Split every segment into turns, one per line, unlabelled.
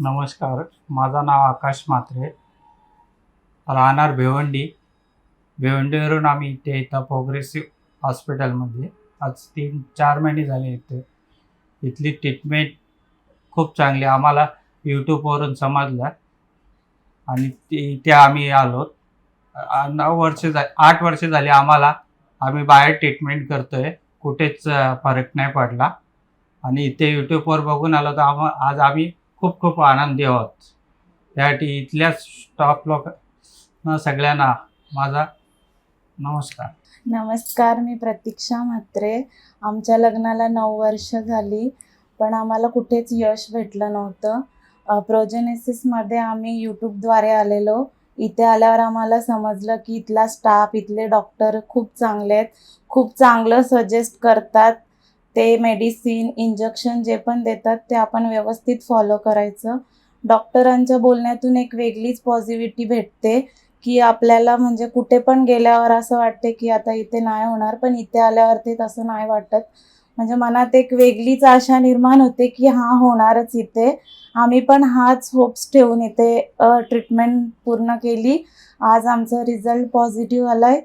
नमस्कार. माझं नाव आकाश म्हात्रे. राहणार भिवंडी. भिवंडीवरून आम्ही इथे इथं प्रोग्रेसिव्ह हॉस्पिटलमध्ये आज तीन चार महिने झाले इथे. इथली ट्रीटमेंट खूप चांगली आम्हाला यूट्यूबवरून समजलं आणि इथे आम्ही आलो. नऊ वर्ष झा आठ वर्ष झाली आम्हाला आम्ही बाहेर ट्रीटमेंट करतोय. कुठेच फरक नाही पडला. आणि इथे यूट्यूबवर बघून आलो तर आम आज आम्ही खूप खूप आनंदी आहोत. त्यासाठी इथल्या स्टाफ लोक सगळ्यांना माझा नमस्कार.
नमस्कार मी प्रतीक्षा म्हात्रे. आमच्या लग्नाला नऊ वर्ष झाली पण आम्हाला कुठेच यश भेटलं नव्हतं. प्रोजेनेसिसमध्ये आम्ही यूट्यूबद्वारे आलेलो. इथे आल्यावर आम्हाला समजलं की इथला स्टाफ इथले डॉक्टर खूप चांगले आहेत. खूप चांगलं सजेस्ट करतात. ते मेडिसिन इंजेक्शन जे पण देतात ते आपण व्यवस्थित फॉलो करायचं. डॉक्टरांच्या बोलण्यातून एक वेगळीच पॉझिटिव्हिटी भेटते की आपल्याला म्हणजे कुठे पण गेल्यावर असं वाटते की आता इथे नाही होणार पण इथे आल्यावर ते तसं नाही वाटत. म्हणजे मनात एक वेगळीच आशा निर्माण होते की हा होणारच इथे. आम्ही पण हाच होप्स ठेवून इथे ट्रीटमेंट पूर्ण केली. आज आमचा रिझल्ट पॉझिटिव्ह आलाय.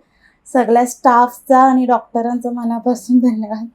सगळ्या स्टाफचा आणि डॉक्टरांचा मनापासून धन्यवाद.